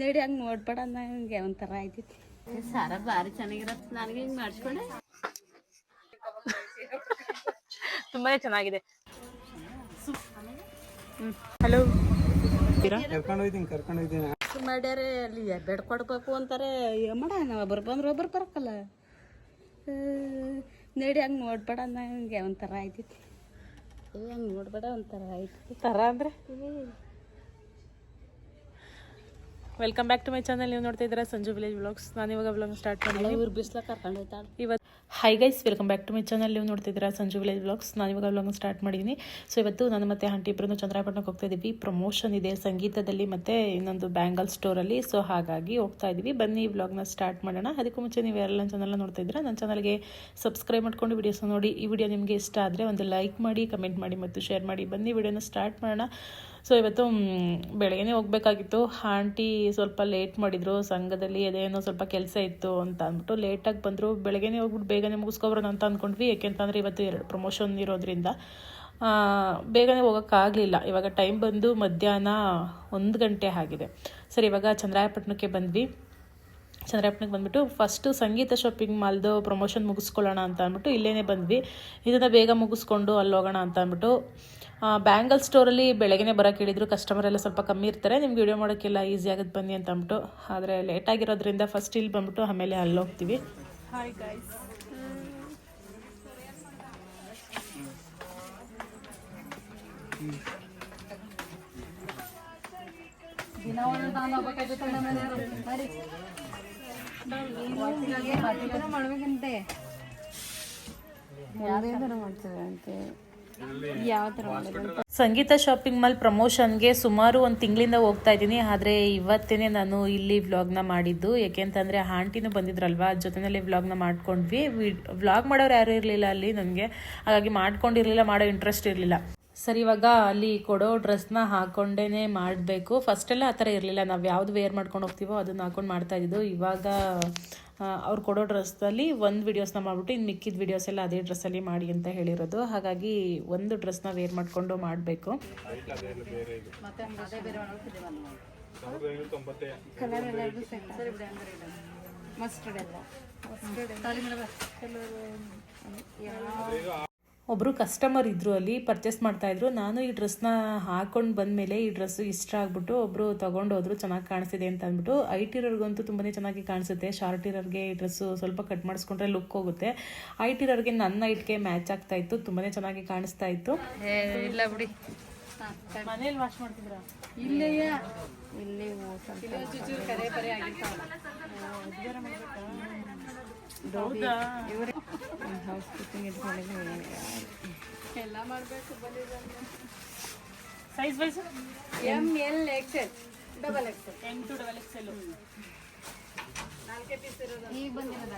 ನಡಿ ಹಂಗೆ ನೋಡ್ಬೇಡ ನಂಗೆ ಒಂಥರ ಆಯ್ತಿತ್ತು. ಸಾರ ಭಾರಿ ಚೆನ್ನಾಗಿರತ್ತೆ ನನಗೆ ಹಿಂಗೆ ಮಾಡಿಸ್ಕೊಂಡೆ? ತುಂಬಾ ಚೆನ್ನಾಗಿದೆ. ಹಲೋ ಮಾಡ್ಯಾರೆ ಅಲ್ಲಿ ಬೆಡ್ಕೊಡ್ಬೇಕು ಅಂತಾರೆ. ಮಾಡ ನಾವು ಒಬ್ರು ಬಂದ್ರೆ ಒಬ್ರು ಬರಕಲ್ಲ. ನೋಡಿ ನಡಿ ಹಂಗೆ ನೋಡ್ಬೇಡ ನಂಗೆ ಒಂಥರ ಆಯ್ತೈತಿ ಹಂಗೆ ನೋಡ್ಬೇಡ ಒಂಥರ ಆಯ್ತಿತ್ತು ತರ ಅಂದ್ರೆ? Welcome back to my channel ನೀವು ನೋಡ್ತಾ ಇದ್ದೀರಾ ಸಂಜು ವಿಲೇಜ್ ಬ್ಲಾಗ್ಸ್ ನಾನು ಇವಾಗ ಬ್ಲಾಗ್ ಸ್ಟಾರ್ಟ್ ಮಾಡಿದ್ದೀನಿ ಇವ್ರು ಬಿಸ್ಲಾಗ ಕರ್ಕೊಂಡು ಹೋಯ್ತಾಳೆ ಇವತ್ತು hi guys welcome back to my channel ನೀವು ನೋಡ್ತಿದ್ದೀರಾ ಸಂಜು ವಿಲೇಜ್ ಬ್ಲಾಗ್ಸ್ ನಾನು ಇವಾಗ ಬ್ಲಾಗ್ ಸ್ಟಾರ್ಟ್ ಮಾಡಿದ್ದೀನಿ ಸೊ ಇವತ್ತು ನಾನು ಮತ್ತೆ ಆಂಟಿ ಇಬ್ಬರು ಚಂದ್ರಾಪಟ್ಟಣಕ್ಕೆ ಹೋಗ್ತಾ ಇದ್ದೀವಿ ಪ್ರಮೋಷನ್ ಇದೆ ಸಂಗೀತದಲ್ಲಿ ಮತ್ತು ಇನ್ನೊಂದು ಬ್ಯಾಂಗಲ್ ಸ್ಟೋರಲ್ಲಿ ಸೊ ಹಾಗಾಗಿ ಹೋಗ್ತಾ ಇದ್ದೀವಿ ಬನ್ನಿ ಈ ಬ್ಲಾಗ್ನ ಸ್ಟಾರ್ಟ್ ಮಾಡೋಣ. ಅದಕ್ಕೂ ಮುಂಚೆ ನೀವು ಎಲ್ಲ ನನ್ನ ಚಾನಲ್ನ ನೋಡ್ತಾ ಇದ್ದೀರಾ ನನ್ನ ಚಾನಲ್ಗೆ ಸಬ್ಸ್ಕ್ರೈಬ್ ಮಾಡ್ಕೊಂಡು ವಿಡಿಯೋಸ್ ನೋಡಿ. ಈ ವಿಡಿಯೋ ನಿಮಗೆ ಇಷ್ಟ ಆದರೆ ಒಂದು ಲೈಕ್ ಮಾಡಿ ಕಮೆಂಟ್ ಮಾಡಿ ಮತ್ತು ಶೇರ್ ಮಾಡಿ. ಬನ್ನಿ ವಿಡಿಯೋನ ಸ್ಟಾರ್ಟ್ ಮಾಡೋಣ. ಸೊ ಇವತ್ತು ಬೆಳಗ್ಗೆ ಹೋಗಬೇಕಾಗಿತ್ತು. ಆಂಟಿ ಸ್ವಲ್ಪ ಲೇಟ್ ಮಾಡಿದರು. ಸಂಘದಲ್ಲಿ ಅದೇನೋ ಸ್ವಲ್ಪ ಕೆಲಸ ಇತ್ತು ಅಂತ ಅಂದ್ಬಿಟ್ಟು ಲೇಟಾಗಿ ಬಂದರು. ಬೆಳಗ್ಗೆನೇ ಹೋಗ್ಬಿಟ್ಟು ಬೇಗನೆ ಮುಗಿಸ್ಕೊಬರೋಣ ಅಂತ ಅಂದ್ಕೊಂಡ್ವಿ ಯಾಕೆಂತಂದರೆ ಇವತ್ತು ಎರಡು ಪ್ರಮೋಷನ್ ಇರೋದ್ರಿಂದ. ಬೇಗನೆ ಹೋಗೋಕ್ಕಾಗಲಿಲ್ಲ ಇವಾಗ ಟೈಮ್ ಬಂದು ಮಧ್ಯಾಹ್ನ ಒಂದು ಗಂಟೆ ಆಗಿದೆ. ಸರಿ, ಇವಾಗ ಚಂದ್ರಾಯಪಟ್ಟಣಕ್ಕೆ ಬಂದ್ವಿ. ಚಂದ್ರಾಯಪಟ್ಟಣಕ್ಕೆ ಬಂದ್ಬಿಟ್ಟು ಫಸ್ಟು ಸಂಗೀತ ಶಾಪಿಂಗ್ ಮಾಲ್ದು ಪ್ರಮೋಷನ್ ಮುಗಿಸ್ಕೊಳ್ಳೋಣ ಅಂತ ಅಂದ್ಬಿಟ್ಟು ಇಲ್ಲೇ ಬಂದ್ವಿ. ಇದನ್ನು ಬೇಗ ಮುಗಿಸ್ಕೊಂಡು ಅಲ್ಲಿ ಹೋಗೋಣ ಅಂತ ಅಂದ್ಬಿಟ್ಟು ಬ್ಯಾಂಗಲ್ ಸ್ಟೋರಲ್ಲಿ ಬೆಳಗ್ಗೆ ಬರೋಕೆ ಹೇಳಿದ್ರು. ಕಸ್ಟಮರ್ ಎಲ್ಲ ಸ್ವಲ್ಪ ಕಮ್ಮಿ ಇರ್ತಾರೆ. ನಿಮ್ಗೆ ವಿಡಿಯೋ ಮಾಡೋಕ್ಕೆಲ್ಲ ಈಸಿ ಆಗುತ್ತೆ ಬನ್ನಿ ಅಂತ ಅಂದ್ಬಿಟ್ಟು. ಆದರೆ ಲೇಟ್ ಆಗಿರೋದ್ರಿಂದ ಫಸ್ಟ್ ಇಲ್ಲಿ ಬಂದ್ಬಿಟ್ಟು ಆಮೇಲೆ ಅಲ್ಲಿ ಹೋಗ್ತೀವಿ. Hi guys Sangeetha shopping mall ಪ್ರಮೋಷನ್ಗೆ ಸುಮಾರು ಒಂದು ತಿಂಗಳಿಂದ ಹೋಗ್ತಾ ಇದ್ದೀನಿ. ಆದರೆ ಇವತ್ತೇನೆ ನಾನು ಇಲ್ಲಿ ವ್ಲಾಗ್ನ ಮಾಡಿದ್ದು. ಯಾಕೆಂತಂದರೆ ಆಂಟಿನೂ ಬಂದಿದ್ರಲ್ವಾ? ಜೊತೆಯಲ್ಲಿ ವ್ಲಾಗ್ನ ಮಾಡ್ಕೊಂಡ್ವಿ. ವ್ಲಾಗ್ ಮಾಡೋರು ಯಾರೂ ಇರಲಿಲ್ಲ ಅಲ್ಲಿ ನನಗೆ ಹಾಗಾಗಿ ಮಾಡ್ಕೊಂಡಿರಲಿಲ್ಲ, ಮಾಡೋ ಇಂಟ್ರೆಸ್ಟ್ ಇರಲಿಲ್ಲ. ಸರಿ ಇವಾಗ ಅಲ್ಲಿ ಕೊಡೋ ಡ್ರೆಸ್ನ ಹಾಕೊಂಡೇ ಮಾಡಬೇಕು. ಫಸ್ಟೆಲ್ಲ ಆ ಥರ ಇರಲಿಲ್ಲ. ನಾವು ಯಾವ್ದು ವೇರ್ ಮಾಡ್ಕೊಂಡು ಹೋಗ್ತೀವೋ ಅದನ್ನು ಹಾಕೊಂಡು ಮಾಡ್ತಾ ಇದ್ದು. ಇವಾಗ ಅವ್ರು ಕೊಡೋ ಡ್ರೆಸ್ಸಲ್ಲಿ ಒಂದು ವೀಡಿಯೋಸ್ನ ಮಾಡಿಬಿಟ್ಟು ಇನ್ನು ಮಿಕ್ಕಿದ ವೀಡಿಯೋಸ್ ಎಲ್ಲ ಅದೇ ಡ್ರೆಸ್ಸಲ್ಲಿ ಮಾಡಿ ಅಂತ ಹೇಳಿರೋದು. ಹಾಗಾಗಿ ಒಂದು ಡ್ರೆಸ್ನ ವೇರ್ ಮಾಡಿಕೊಂಡು ಮಾಡಬೇಕು. ಕಲರ್ ಎಲ್ಲರಿಗೂ ಸೆಟ್ ಮಸ್ಟರ್ಡ್ ಎಲ್ಲ. ಒಬ್ಬರು ಕಸ್ಟಮರ್ ಇದ್ದರು ಅಲ್ಲಿ ಪರ್ಚೇಸ್ ಮಾಡ್ತಾಯಿದ್ರು ನಾನು ಈ ಡ್ರೆಸ್ನ ಹಾಕೊಂಡು ಬಂದಮೇಲೆ ಈ ಡ್ರೆಸ್ಸು ಇಷ್ಟ ಆಗಿಬಿಟ್ಟು ಒಬ್ಬರು ತೊಗೊಂಡೋದ್ರು ಚೆನ್ನಾಗಿ ಕಾಣಿಸಿದೆ ಅಂತ ಅಂದ್ಬಿಟ್ಟು. ಐಟ್ ಇರೋರ್ಗಂತೂ ತುಂಬಾ ಚೆನ್ನಾಗಿ ಕಾಣಿಸುತ್ತೆ. ಶಾರ್ಟ್ ಇರೋರಿಗೆ ಈ ಡ್ರೆಸ್ಸು ಸ್ವಲ್ಪ ಕಟ್ ಮಾಡಿಸ್ಕೊಂಡ್ರೆ ಲುಕ್ ಹೋಗುತ್ತೆ. ಐಟ್ ಇರೋರಿಗೆ ನನ್ನ ಐಟ್ಗೆ ಮ್ಯಾಚ್ ಆಗ್ತಾ ಇತ್ತು. ತುಂಬಾ ಚೆನ್ನಾಗಿ ಕಾಣಿಸ್ತಾ ಇತ್ತು. ಇಲ್ಲ ಬಿಡಿ. ಮನೇಲಿ ವಾಶ್ ಮಾಡ್ತಿದ್ರಾ? ಇಲ್ಲೇ ಇಲ್ಲಿ ಕರೆ ಹೌಸ್ ಕೀಪಿಂಗ್ ಇಟ್ಕೊಂಡಿದ್ದೀನಿ ಎಲ್ಲ ಮಾಡಬೇಕು size wise M L XL double XL two double X L ನಾಲ್ಕೇ ಪೀಸ್ ಇರೋದು. ಈಗ ಬಂದಿರೋದು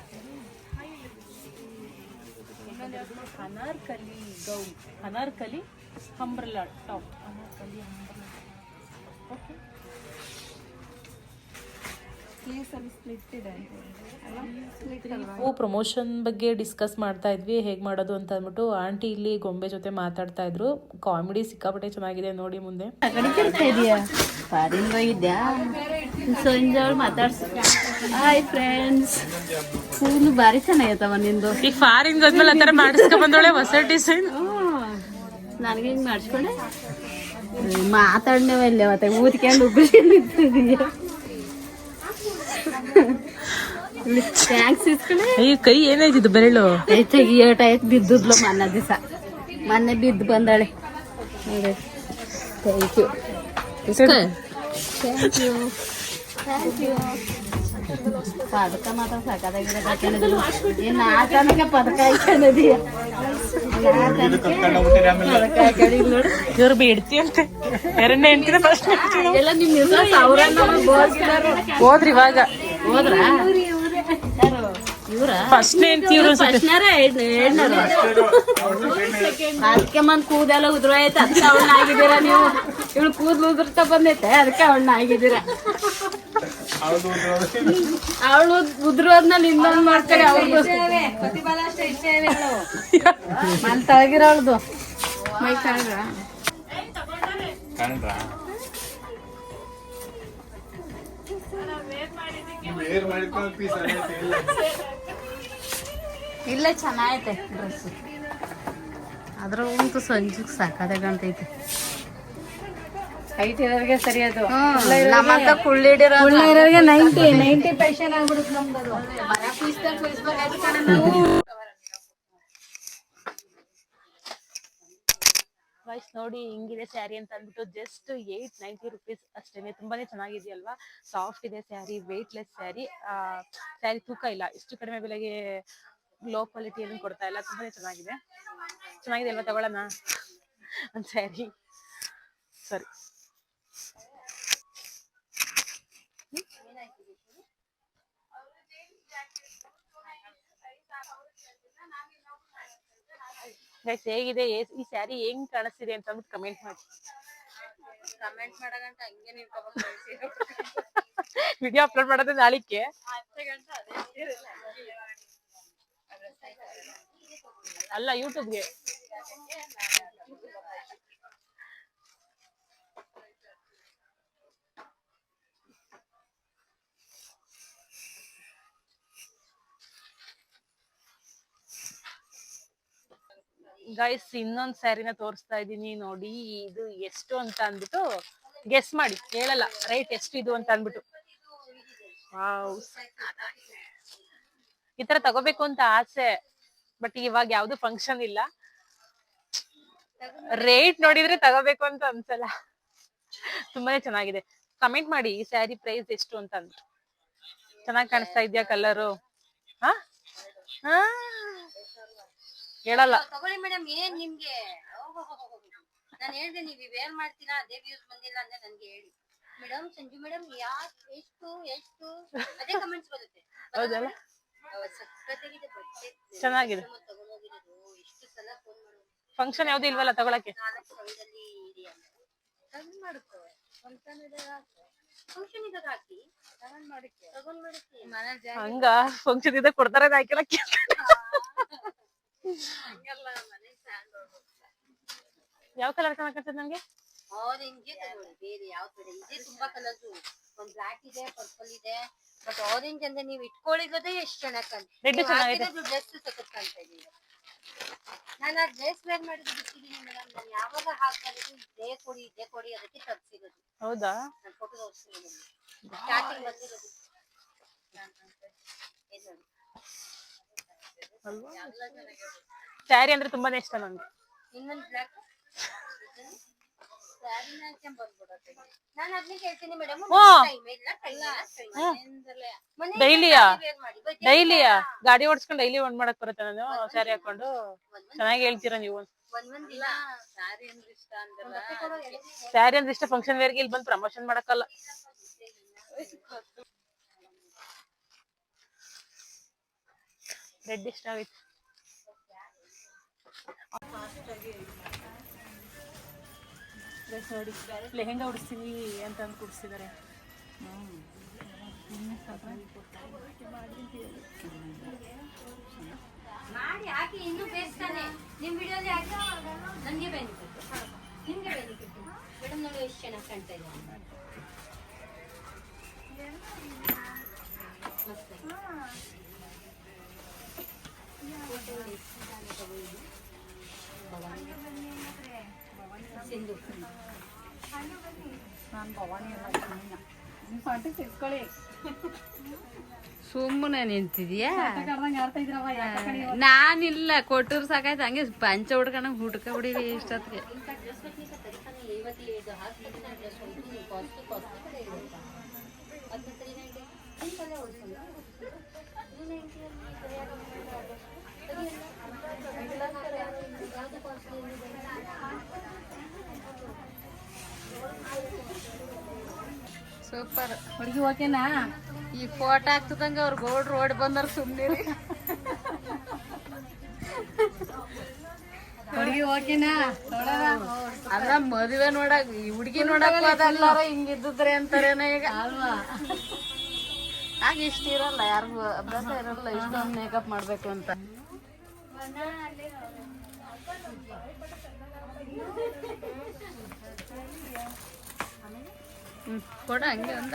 Anarkali gown. Anarkali umbrella top. Anarkali okay ನಾವು ಪ್ರಮೋಷನ್ ಬಗ್ಗೆ ಡಿಸ್ಕಸ್ ಮಾಡ್ತಾ ಇದ್ವಿ. ಹೇಗೆ ಮಾಡೋದು ಅಂತ ಅಂದ್ಬಿಟ್ಟು ಆಂಟಿ ಇಲ್ಲಿ ಗೊಂಬೆ ಜೊತೆ ಮಾತಾಡ್ತಾ ಇದ್ರು. ಕಾಮಿಡಿ ಸಿಕ್ಕಾಪಟ್ಟೆ ಚೆನ್ನಾಗಿದೆ ನೋಡಿ ಮುಂದೆ. ಕಡಿತಿರ್ತಾ ಇದೆಯಾ? ಫಾರಿನ್ ಹೋಗಿದ್ಯಾ? ಸಂಜೆ ಮಾತಾಡ್ಸ. ಹಾಯ್ ಫ್ರೆಂಡ್ಸ್ ಫುಲ್ ಭಾರಿ ಚೆನ್ನಾಗೈತವ ನಿಂದು. ಈಗ ಫಾರಿನ್ ಹೋದ್ಮೇಲೆ ಆತರ ಮಾಡಿಸ್ಕೊಂಡ್ ಬಂದೋಳೆ ಹೊಸ ಡಿಸೈನ್ ನನಗೆ ಹಿಂಗೆ ಮಾಡಿಸ್ಕೊಂಡೆ? ಮಾತಾಡ್ನೇವ ಇಲ್ಲೇ ಮತ್ತೆ ಊದ್ಕೊಂಡು ಉಗ್ರಿದೀಯ ಈ ಕೈ ಏನಾಯ್ತಿದ್ದು ಬೆರಳು? ಐತಾಗಿ ಏಟ್ ಆಯ್ತು ಬಿದ್ದಿದ್ಲು ಮೊನ್ನೆ ದಿವಸ. ಮೊನ್ನೆ ಬಿದ್ದು ಬಂದಾಳೆ. Thank you thank you thank you ಪದಕ ಮಾತ್ರ ಆಟನಕ್ಕೆ ಪದಕ ಹಾಕೊಂಡಿದೀಯ ಇವ್ರು ಬೇಡ್ತಿ ಅಂತ ಎರಡನೇ ಹೆಂಡ್ತಿನ ಫಸ್ಟ್ ಎಲ್ಲ ನಿಮ್ಮ ಹೋದ್ರಿ ಇವಾಗ. ಹೋದ್ರ? ಫಸ್ಟ್ ಹೆಂಡ್ತಿ ಇವ್ರು ಫಸ್ಟ್ನಾರ ಎರಡ್ನಾರ ಅದಕ್ಕೆ ಮಂದ್ ಕೂದೆಲ್ಲ ಉದ್ರ ಐತೆ ಅದಕ್ಕೆ ಅವಣ್ಣ ಆಗಿದ್ದೀರಾ ನೀವು? ಇವಳು ಕೂದಲು ಉದುರ್ತಾ ಬಂದೈತೆ ಅದಕ್ಕೆ ಅವಣ್ಣ ಆಗಿದ್ದೀರಾ? ಅವಳು ಉದ್ರೋದ್ನಲ್ಲಿ ಇನ್ನೊಂದು ಮಾಡ್ತಾರೆ ಅವ್ರಿಗೂ ಮನ್ ತಳಗಿರೋಳ್ದು ಮೈ ಕಾಣ್ರ ಪೀಸ್ ಇಲ್ಲ ಚೆನ್ನಾಗೈತೆ ಡ್ರೆಸ್ ಅದ್ರ ಉಂಟು ಸಂಜೆಗೆ ಸಾಕಾದ ಗಂಟೈತೆ ಹೈಟ್ ಇರೋರಿಗೆ ಸರಿ ಅದು. ನಮ್ಮಂತ ಕುಳ್ಳಿಡಿರೋ ಇರೋರಿಗೆ ನೈಂಟಿ ನೈಂಟಿ ಪೈಸನ್ ಆಗ್ಬಿಡುತ್ತೆ ನಮ್ದು ವೈಸ್ ನೋಡಿ ಹಿಂಗಿದೆ ಸ್ಯಾರಿ ಅಂತ ಅಂದ್ಬಿಟ್ಟು ಜಸ್ಟ್ ಏಯ್ಟ್ ನೈಂಟಿ ರುಪೀಸ್ ಅಷ್ಟೇನೆ. ತುಂಬಾನೇ ಚೆನ್ನಾಗಿದೆಯಲ್ವಾ? ಸಾಫ್ಟ್ ಇದೆ ಸ್ಯಾರಿ ವೆಯ್ಟ್ಲೆಸ್ ಸ್ಯಾರಿ ಸ್ಯಾರಿ ತೂಕ ಇಲ್ಲ. ಇಷ್ಟು ಕಡಿಮೆ ಬೆಲೆಗೆ ಲೋ ಕ್ವಾಲಿಟಿ ಏನು ಕೊಡ್ತಾ ಇಲ್ಲ ತುಂಬಾನೇ ಚೆನ್ನಾಗಿದೆ. ಚೆನ್ನಾಗಿದೆ ಅಲ್ವಾ ತಗೊಳ್ಳೋಣ? ಒಂದು ಸ್ಯಾರಿ ಸರಿ ಗೈಸ್ ಹೇಗಿದೆ? ಈ ಸ್ಯಾರಿ ಹೆಂಗ್ ಕಾಣಿಸ್ತಿದೆ ಅಂತ ಅಂದ್ಬಿಟ್ಟು ಕಮೆಂಟ್ ಮಾಡಿ. ಕಮೆಂಟ್ ಮಾಡಗಂಟ ಹಂಗೆ ನಿಂತ್ಕೋಬೇಕು ವಿಡಿಯೋ ಅಪ್ಲೋಡ್ ಮಾಡೋದು ನಾಳಿಕೆ ಅಲ್ಲ ಯೂಟ್ಯೂಬ್ಗೆ ಗೈಸ್ ಇನ್ನೊಂದ್ ಸ್ಯಾರಿನ ತೋರಿಸ್ತಾ ಇದೀನಿ ನೋಡಿ. ಇದು ಎಷ್ಟು ಅಂತ ಅಂದ್ಬಿಟ್ಟು ಗೆಸ್ ಮಾಡಿ ಹೇಳಲ್ಲ ರೈಟ್ ಎಷ್ಟು ಇದು ಅಂತ ಅಂದ್ಬಿಟ್ಟು. ಈ ತರ ತಗೋಬೇಕು ಅಂತ ಆಸೆ. ಬಟ್ ಇವಾಗ ಯಾವ್ದು ಫಂಕ್ಷನ್ ಇಲ್ಲ. ರೇಟ್ ನೋಡಿದ್ರೆ ತಗೋಬೇಕು ಅಂತ ಅನ್ಸಲ್ಲ. ತುಂಬಾನೇ ಚೆನ್ನಾಗಿದೆ. ಕಮೆಂಟ್ ಮಾಡಿ ಈ ಸ್ಯಾರಿ ಪ್ರೈಸ್ ಎಷ್ಟು ಅಂತ ಚೆನ್ನಾಗ್ ಚೆನ್ನಾಗಿ ಕಾಣಿಸ್ತಾ ಇದ್ಯಾ ಕಲರು ಹಾ? ಹಾ? ಹೇಳಲ್ಲ. ತಗೊಳ್ಳಿ ಮೇಡಮ್ ಏನ್ ನಿಮ್ಗೆ? ನಾನು ಹೇಳ್ದೆ ನೀವು ಏನ್ ಮಾಡ್ತೀರಾ? ಅದೇ ವ್ಯೂಸ್ ಬಂದಿಲ್ಲ ಅಂದ್ರೆ ನನ್ಗೆ ಹೇಳಿ. ಮೇಡಮ್ ಸಂಜು ಮೇಡಮ್ ಯಾಕ್ ಎಷ್ಟು ಎಷ್ಟು? ಅದೇ ಕಮೆಂಟ್ಸ್ ಬರುತ್ತೆ. ಹೌದಲ್ಲ? ಚೆನ್ನಾಗಿದೆ. ಫಂಕ್ಷನ್ ಯಾವ್ದು ಇಲ್ವಲ್ಲ ತಗೊಳಕ್ಕೆ? ಹಂಗ ಫಂಕ್ಷನ್ ಇದೆ ಕೊಡ್ತಾರೆ ಹಾಕಿಲ್ಲ ಯಾವ ಕಲರ್ ಕಾಣಕತ್ತದ ನಂಗೆ? ಆರೆಂಜ್ ತಗೊಳ್ಳಿ ಬೇರೆ ಯಾವ ತರ ಇದೆ ತುಂಬಾ ಕಲರ್ಸ್ ಒಂದ್ ಬ್ಲಾಕ್ ಇದೆ ಪರ್ಪಲ್ ಇದೆ. ಬಟ್ ಆರೆಂಜ್ ಅಂದ್ರೆ ನೀವು ಇಟ್ಕೊಳ್ಳಿರೋದೇ ಎಷ್ಟು ಚೆನ್ನಾಗಿ Red ಚೆನ್ನಾಗಿದೆ. ಡ್ರೆಸ್ ಸಖತ್ ಕಾಣ್ತಾ ಇದೆ ನಾನು ಆ ಡ್ರೆಸ್ ವೇರ್ ಮಾಡಿದ್ದು ಬಿಟ್ಟಿದ್ದೀನಿ ಮೇಡಮ್ ನಾನು ಯಾವಾಗ ಹಾಕಿದ್ರು ಇದೇ ಕೊಡಿ ಇದೇ ಕೊಡಿ ಅದಕ್ಕೆ ತಪ್ಸಿರೋದು ಹೌದಾ? ನಾನು ಫೋಟೋ ತೋರಿಸ್ತೀನಿ ಸ್ಟಾರ್ಟಿಂಗ್ ಬಂದಿರೋದು. ಸ್ಯಾರಿ ಅಂದ್ರೆ ತುಂಬಾನೇ ಇಷ್ಟ ನನ್ಗೆ ಇನ್ನೊಂದು ಬ್ಲಾಕ್ ಡೈಲಿಯಾ? ಡೈಲಿಯಾ? ಗಾಡಿ ಓಡಿಸ್ಕೊಂಡು ಡೈಲಿ ಒಂದ್ ಮಾಡಕ್ ಬರುತ್ತೆ ನಾನು ಸ್ಯಾರಿ ಹಾಕೊಂಡು? ಚೆನ್ನಾಗಿ ಹೇಳ್ತೀರಾ ನೀವು? ಒಂದ್ ಒಂದ್ ಇಲ್ಲ ಸ್ಯಾರಿ ಅಂದ್ರೆ ಇಷ್ಟ ಫಂಕ್ಷನ್ ವೇರ್ಗೆ ಇಲ್ಲಿ ಬಂದು ಪ್ರಮೋಷನ್ ಮಾಡಕ್ಕಲ್ಲ. ರೆಡ್ ಇಷ್ಟ ಆಗೈತೆ Guys ನೋಡಿ. ಲೆಹೆಂಗಾ ಉಡಿಸ್ತೀವಿ ಅಂತ ಅಂದ್ ಕುಡಿಸಿದ್ದಾರೆ ಮಾಡಿ ಹಾಕಿ, ಇನ್ನೂ ಬೇಯಿಸ್ತಾನೆ. ತಾನೆ ನಿಮ್ ವಿಡಿಯೋಲಿ ಹಾಕಿ ನನಗೆ ಬೆನಿಫಿಟ್ ನಿಮಗೆ ಬೆನಿಫಿಟ್ ಮೇಡಮ್, ನೋಡಿ ಎಷ್ಟು ಚೆನ್ನಾಗಿ ಕಾಣ್ತಾ ಇದೆ. ಮಸ್ತ್ ಸಿಂಧು. ಸುಮ್ಮನೆ ನಿಂತಿದ್ಯಾ? ನಾನಿಲ್ಲ ಕೊಟ್ಟರು ಸಾಕಾಯ್ತು. ಹಂಗೆ ಪಂಚ ಹುಡ್ಕಣ ಹುಡ್ಕ ಬಿಡಿ ಇಷ್ಟೊತ್ತಿಗೆ. ಸೂಪರ್. ಹುಡುಗಿ ಓಕೆನಾ ಈ ಫೋಟೋ ಹಾಕ್ತದಂಗ ಅವ್ರು ಗೋಲ್ಡ್ ರೋಡ್ ಬಂದ್ರ ಸುಮ್ಮನೆ ಹುಡುಗಿ ಓಕೆನಾ ಅದ್ರ ಮದುವೆ ನೋಡಕ್ ಈ ಹುಡುಗಿ ನೋಡಕ್ ಹೋದಲ್ಲಾರ ಹಿಂಗಿದ್ದುದ್ರೆ ಅಂತಾರೇನ ಈಗ. ಅಲ್ವಾ? ಆಗ ಇಷ್ಟ ಇರಲ್ಲ ಯಾರಿಗೂ ಅಭ್ಯಾಸ ಇರಲ್ಲ ಇಷ್ಟೊಂದು ಮೇಕಪ್ ಮಾಡ್ಬೇಕು ಅಂತ. ಕೊಡ ಹಂಗೆ ಒಂದ.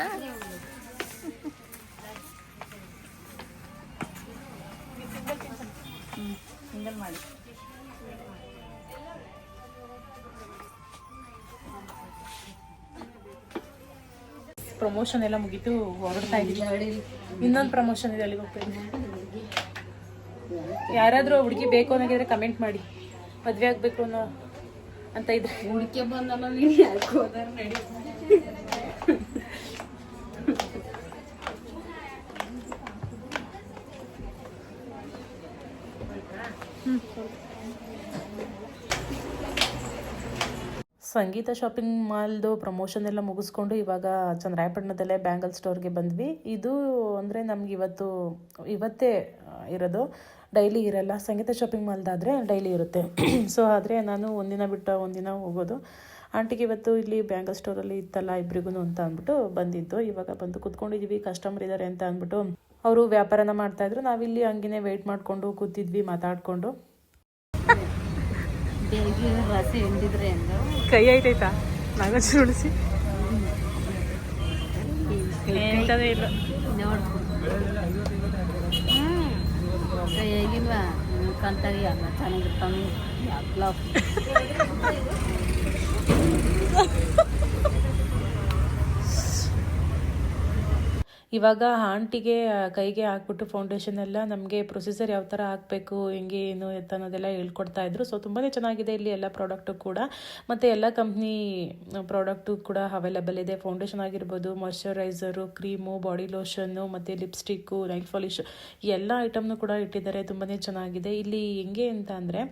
ಪ್ರಮೋಷನ್ ಎಲ್ಲ ಮುಗಿತು ಹೊರಡ್ತಾ ಇದ್ದೀವಿ ಇನ್ನೊಂದು ಪ್ರಮೋಷನ್ ಇದೆ ಅಲ್ಲಿಗೆ ಹೋಗ್ತಾ ಯಾರಾದರೂ ಹುಡುಗಿ ಬೇಕು ಅನ್ನೋದಿದ್ರೆ ಕಮೆಂಟ್ ಮಾಡಿ. ಮದುವೆ ಆಗ್ಬೇಕು ಅನ್ನೋ ಅಂತ ಇದ್ರೆ. ಹುಡುಕಿ ಬಂದ ಸಂಗೀತ ಶಾಪಿಂಗ್ ಮಾಲ್ದು ಪ್ರಮೋಷನ್ ಎಲ್ಲ ಮುಗಿಸ್ಕೊಂಡು ಇವಾಗ ಚಂದ್ರಾಯಪಟ್ಟಣದಲ್ಲೇ ಬ್ಯಾಂಗಲ್ ಸ್ಟೋರ್ಗೆ ಬಂದ್ವಿ. ಇದು ಅಂದರೆ ನಮ್ಗೆ ಇವತ್ತು, ಇವತ್ತೇ ಇರೋದು. ಡೈಲಿ ಇರಲ್ಲ. ಸಂಗೀತ ಶಾಪಿಂಗ್ ಮಾಲ್ದಾದರೆ ಡೈಲಿ ಇರುತ್ತೆ. ಸೊ ಆದರೆ ನಾನು ಒಂದಿನ ಬಿಟ್ಟು ಒಂದಿನ ಹೋಗೋದು. ಆಂಟಿಗೆ ಇವತ್ತು ಇಲ್ಲಿ ಬ್ಯಾಂಗಲ್ ಸ್ಟೋರಲ್ಲಿ ಇತ್ತಲ್ಲ ಇಬ್ರಿಗೂ ಅಂತ ಅಂದ್ಬಿಟ್ಟು ಬಂದಿದ್ದು. ಇವಾಗ ಬಂದು ಕೂತ್ಕೊಂಡಿದ್ವಿ. ಕಸ್ಟಮರ್ ಇದ್ದಾರೆ ಅಂತ ಅಂದ್ಬಿಟ್ಟು ಅವರು ವ್ಯಾಪಾರನ ಮಾಡ್ತಾಯಿದ್ರು ನಾವಿಲ್ಲಿ ಹಂಗೆ ವೆಯ್ಟ್ ಮಾಡಿಕೊಂಡು ಕೂತಿದ್ವಿ, ಮಾತಾಡಿಕೊಂಡು. ರಸಿ ಹಿಂಡಿದ್ರೆ ಅಂದ್ರೆ ಕೈ ಆಯ್ತಾಯ್ತಾ ನಾಗಚ್ಚಿ ಉಳಿಸಿ. ಎಂಥದೇ ಇಲ್ಲ. ನೋಡ್ಕೊ ಹೇಗಿಲ್ವಾ ಕಂತಾಗಿ ಅಲ್ಲ ಚೆನ್ನಾಗಿರ್ತಾವೆ ಯಾಕ್ಲ ಇವಾಗ ಆಂಟಿಗೆ ಕೈಗೆ ಹಾಕ್ಬಿಟ್ಟು ಫೌಂಡೇಶನ್ ಎಲ್ಲ ನಮಗೆ ಪ್ರೊಸೀಜರ್ ಯಾವ ಥರ ಹಾಕಬೇಕು, ಹೆಂಗೆ, ಏನು ಎತ್ತ ಅನ್ನೋದೆಲ್ಲ ಹೇಳ್ಕೊಡ್ತಾ ಇದ್ರು. ಸೊ ತುಂಬಾ ಚೆನ್ನಾಗಿದೆ ಇಲ್ಲಿ ಎಲ್ಲ ಪ್ರಾಡಕ್ಟು ಕೂಡ. ಮತ್ತು ಎಲ್ಲ ಕಂಪ್ನಿ ಪ್ರಾಡಕ್ಟು ಕೂಡ ಅವೈಲೇಬಲ್ ಇದೆ. ಫೌಂಡೇಶನ್ ಆಗಿರ್ಬೋದು ಮಾಯಶ್ಚರೈಸರು ಕ್ರೀಮು ಬಾಡಿ ಲೋಷನ್ನು ಮತ್ತು ಲಿಪ್ಸ್ಟಿಕ್ಕು ನೈಲ್ ಪಾಲಿಶ್ ಎಲ್ಲ ಐಟಮ್ನು ಕೂಡ ಇಟ್ಟಿದ್ದಾರೆ. ತುಂಬಾ ಚೆನ್ನಾಗಿದೆ. ಇಲ್ಲಿ ಹೆಂಗೆ ಅಂತ ಅಂದರೆ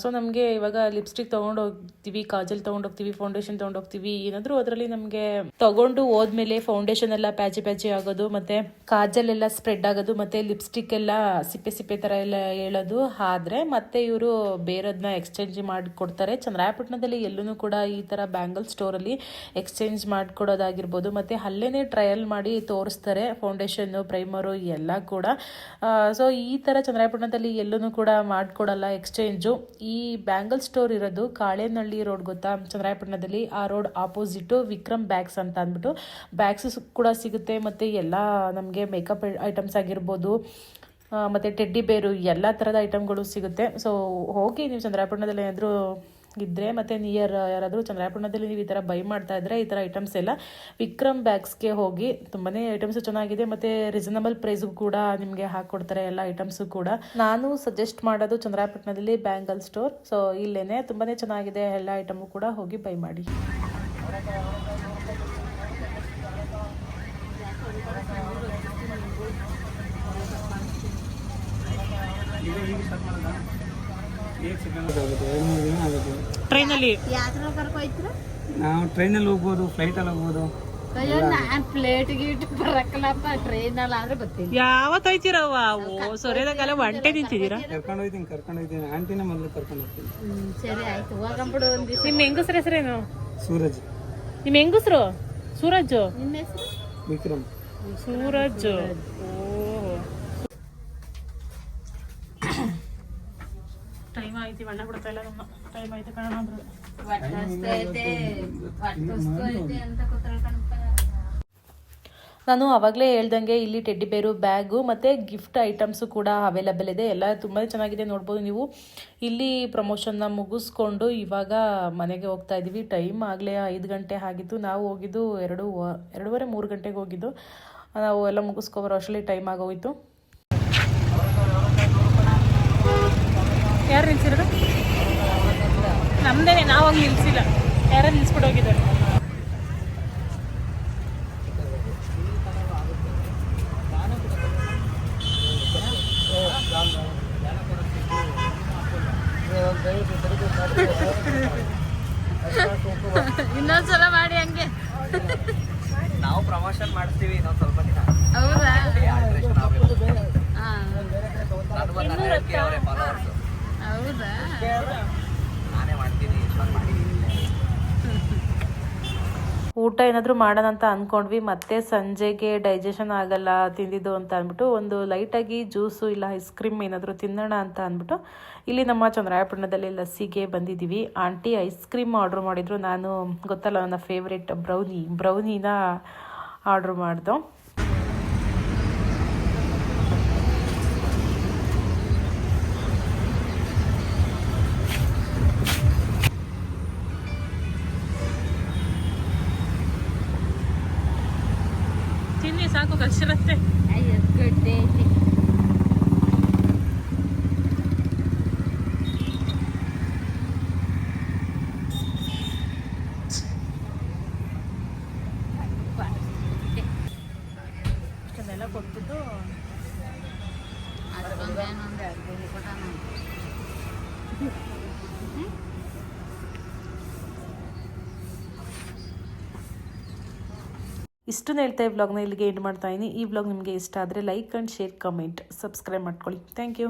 ಸೊ ನಮಗೆ ಇವಾಗ ಲಿಪ್ಸ್ಟಿಕ್ ತೊಗೊಂಡು ಹೋಗ್ತೀವಿ, ಕಾಜಲ್ ತೊಗೊಂಡು ಹೋಗ್ತೀವಿ ಫೌಂಡೇಶನ್ ತೊಗೊಂಡೋಗ್ತೀವಿ ಏನಾದರೂ ಅದರಲ್ಲಿ ನಮಗೆ ತಗೊಂಡು ಹೋದ್ಮೇಲೆ ಫೌಂಡೇಶನ್ ಎಲ್ಲ ಪ್ಯಾಚಿ ಪ್ಯಾಚಿ ಆಗೋದು, ಮತ್ತೆ ಕಾಜಲ್ ಎಲ್ಲ ಸ್ಪ್ರೆಡ್ ಆಗೋದು, ಮತ್ತೆ ಲಿಪ್ಸ್ಟಿಕ್ ಎಲ್ಲ ಸಿಪ್ಪೆ ಸಿಪ್ಪೆ ಥರ ಎಲ್ಲ ಹೇಳೋದು ಆದರೆ ಮತ್ತೆ ಇವರು ಬೇರೆದನ್ನ ಎಕ್ಸ್ಚೇಂಜ್ ಮಾಡಿ ಕೊಡ್ತಾರೆ ಚಂದ್ರಾಯಪಟ್ಟಣದಲ್ಲಿ ಎಲ್ಲೂ ಕೂಡ ಈ ತರ ಬ್ಯಾಂಗಲ್ ಸ್ಟೋರಲ್ಲಿ ಎಕ್ಸ್ಚೇಂಜ್ ಮಾಡಿಕೊಡೋದಾಗಿರ್ಬೋದು. ಮತ್ತೆ ಅಲ್ಲೇ ಟ್ರಯಲ್ ಮಾಡಿ ತೋರಿಸ್ತಾರೆ ಫೌಂಡೇಶನ್ ಪ್ರೈಮರು ಎಲ್ಲ ಕೂಡ. ಸೊ ಈ ಥರ ಚಂದ್ರಾಯಪಟ್ಟಣದಲ್ಲಿ ಎಲ್ಲೂ ಕೂಡ ಮಾಡಿಕೊಡಲ್ಲ ಎಕ್ಸ್ಚೇಂಜು ಈ ಬ್ಯಾಂಗಲ್ ಸ್ಟೋರ್ ಇರೋದು ಕಾಳೇನಹಳ್ಳಿ ರೋಡ್ ಗೊತ್ತಾ? ಚಂದ್ರಾಯಪಟ್ಟಣದಲ್ಲಿ ಆ ರೋಡ್ ಆಪೋಸಿಟ್ ವಿಕ್ರಮ್ ಬ್ಯಾಗ್ಸ್ ಅಂತ ಅಂದ್ಬಿಟ್ಟು ಬ್ಯಾಗ್ಸ್ ಕೂಡ ಸಿಗುತ್ತೆ. ಮತ್ತು ಎಲ್ಲ ನಮಗೆ ಮೇಕಪ್ ಐಟಮ್ಸ್ ಆಗಿರ್ಬೋದು ಮತ್ತು ಮತ್ತೆ ಟೆಡ್ಡಿ ಬೇರು ಎಲ್ಲ ಥರದ ಐಟಮ್ಗಳು ಸಿಗುತ್ತೆ. ಸೊ ಹೋಗಿ ನೀವು ಚಂದ್ರಾಯಪಟ್ಟಣದಲ್ಲಿ ಏನಾದರೂ ಇದ್ದರೆ ಮತ್ತು ನಿಯರ್ ಯಾರಾದರೂ ಚಂದ್ರಾಯಪಟ್ಟಣದಲ್ಲಿ ನೀವು ಈ ಥರ ಬೈ ಮಾಡ್ತಾ ಇದ್ದರೆ ಈ ಥರ ಐಟಮ್ಸ್ ಎಲ್ಲ ವಿಕ್ರಮ್ ಬ್ಯಾಗ್ಸ್ಗೆ ಹೋಗಿ ತುಂಬಾ ಐಟಮ್ಸು ಚೆನ್ನಾಗಿದೆ ಮತ್ತು ರೀಸನಬಲ್ ಪ್ರೈಸ್ಗೂ ಕೂಡ ನಿಮಗೆ ಹಾಕ್ಕೊಡ್ತಾರೆ ಎಲ್ಲ ಐಟಮ್ಸು ಕೂಡ. ನಾನು ಸಜೆಸ್ಟ್ ಮಾಡೋದು ಚಂದ್ರಾಪಟ್ಟಣದಲ್ಲಿ ಬ್ಯಾಂಗಲ್ ಸ್ಟೋರ್ ಸೊ ಇಲ್ಲೇ ತುಂಬಾ ಚೆನ್ನಾಗಿದೆ, ಎಲ್ಲ ಐಟಮು ಕೂಡ ಹೋಗಿ ಬೈ ಮಾಡಿ ಏಕ್ ಸೆಕೆಂಡ್ ಆಗುತ್ತೆ ಎರಡು ಮೂರು ದಿನ ಆಗುತ್ತೆ ಟ್ರೈನಲ್ಲಿ? ಯಾತ್ರ ಕರ್ಕೊಯ್ತ್ರ? ನಾವು ಟ್ರೈನಲ್ಲಿ ಹೋಗ್ಬೋದು ಫ್ಲೈಟಲ್ಲಿ ಹೋಗ್ಬೋದು. ಅಯ್ಯೋ ನಾನ್ ಪ್ಲೇಟ್ ಗೀಟ್ ಬರಕಲ್ಲಪ್ಪ ಟ್ರೈನಲ್ಲಿ ಆದ್ರೆ ಬರ್ತೀನಿ. ಯಾವತ್ತು ಹೋಯ್ತಿರವ್ವ ಓ ಸೊರೆದಾಗೆಲ್ಲ ಒಂಟೆ ನಿಂತಿದ್ದೀರಾ? ಕರ್ಕೊಂಡು ಹೋಗ್ತೀನಿ ಕರ್ಕೊಂಡು ಹೋಯ್ತೀನಿ. ಆಂಟಿನ ಮೊದಲು ಕರ್ಕೊಂಡು ಹೋಗ್ತೀನಿ. ಹ್ಮ್ ಸರಿ ಆಯ್ತು ಹೋಗಂಬಿಡು ಒಂದ್ ನಿಮ್ಮ ಹೆಂಗಸ್ರ ಹೆಸರೇನು? ಸೂರಜ್. ನಿಮ್ಮ ಹೆಂಗಸ್ರು? ಸೂರಜ್? ನಿಮ್ಮ ಹೆಸರು? ವಿಕ್ರಮ್. ಸೂರಜ್. ಟೈಮ್ ಆಯ್ತು ಬಣ್ಣ ಬಿಡ್ತಾ ಇಲ್ಲ ನಮ್ಮ ಟೈಮ್ ಆಯ್ತು ಕಣ ಅಂದ್ರು. ಐತೆ ಐತೆ ಅಂತ ಕೂತ್ಕೊಳ್ ಕಣಪ್ಪ. ನಾನು ಅವಾಗಲೇ ಹೇಳ್ದಂಗೆ ಇಲ್ಲಿ ಟೆಡ್ಡಿ ಬೇರು ಬ್ಯಾಗು ಮತ್ತು ಗಿಫ್ಟ್ ಐಟಮ್ಸು ಕೂಡ ಅವೈಲಬಲ್ ಇದೆ. ಎಲ್ಲ ತುಂಬಾ ಚೆನ್ನಾಗಿದೆ ನೋಡ್ಬೋದು ನೀವು. ಇಲ್ಲಿ ಪ್ರಮೋಷನ್ನ ಮುಗಿಸ್ಕೊಂಡು ಇವಾಗ ಮನೆಗೆ ಹೋಗ್ತಾ ಇದ್ದೀವಿ ಟೈಮ್ ಆಗಲೇ ಐದು ಗಂಟೆ ಆಗಿತ್ತು. ನಾವು ಹೋಗಿದ್ದು ಎರಡು ವ- ಎರಡೂವರೆ ಮೂರು ಗಂಟೆಗೆ ಹೋಗಿದ್ದು. ನಾವು ಎಲ್ಲ ಮುಗಿಸ್ಕೊಬರೋ ಅಷ್ಟರಲ್ಲಿ ಟೈಮ್ ಆಗೋಯ್ತು. ಯಾರು ನಿಲ್ಸಿರೋದು? ನಮ್ದೇನೆ ನಾವು ಹಂಗೆ ನಿಲ್ಸಿಲ್ಲ. ಯಾರು ನಿಲ್ಸ್ಬಿಟ್ಟು ಹೋಗಿದ್ದಾರೆ. ಇನ್ನೊಂದ್ಸಲ ಮಾಡಿ ಹಂಗೆ. ನಾವು ಪ್ರಮೋಷನ್ ಮಾಡ್ತೀವಿ ಇನ್ನೊಂದು ಸ್ವಲ್ಪ ದಿನ. ಹೌದಾ. ನಾನು ಅವರೇ ಫಾಲೋವರ್ಸ್ ಹೌದಾ? ನಾನೇ ಮಾಡ್ತೀನಿ ಯಶವಂತ್ ಮಾಡಿದ್ದೀನಿ ಊಟ ಏನಾದರೂ ಮಾಡೋಣ ಅಂತ ಅಂದ್ಕೊಂಡ್ವಿ ಮತ್ತೆ ಸಂಜೆಗೆ ಡೈಜೆಷನ್ ಆಗಲ್ಲ, ತಿಂದಿದ್ದು ಅಂತ ಅಂದ್ಬಿಟ್ಟು ಒಂದು ಲೈಟಾಗಿ ಜ್ಯೂಸು ಇಲ್ಲ ಐಸ್ ಕ್ರೀಮ್ ಏನಾದರೂ ತಿನ್ನೋಣ ಅಂತ ಅಂದ್ಬಿಟ್ಟು ಇಲ್ಲಿ ನಮ್ಮ ಚಂದ್ರಾಯಪಟ್ಟಣದಲ್ಲಿ ಲಸ್ಸಿಗೆ ಬಂದಿದ್ದೀವಿ. ಆಂಟಿ ಐಸ್ ಕ್ರೀಮ್ ಆರ್ಡ್ರ್ ಮಾಡಿದ್ರು. ನಾನು ಗೊತ್ತಲ್ಲ, ನನ್ನ ಫೇವ್ರೆಟ್ ಬ್ರೌನಿ ಬ್ರೌನಿನ ಆರ್ಡ್ರ್ ಮಾಡ್ದು. ಇಷ್ಟನ್ನ ಹೇಳ್ತಾ ಈ ವ್ಲಾಗ್ನ ಇಲ್ಲಿಗೆ ಎಂಡ್ ಮಾಡ್ತಾ ಈ ವ್ಲಾಗ್ ನಿಮಗೆ ಇಷ್ಟ ಆದರೆ like and share comment subscribe ಮಾಡ್ಕೊಳ್ಳಿ. Thank you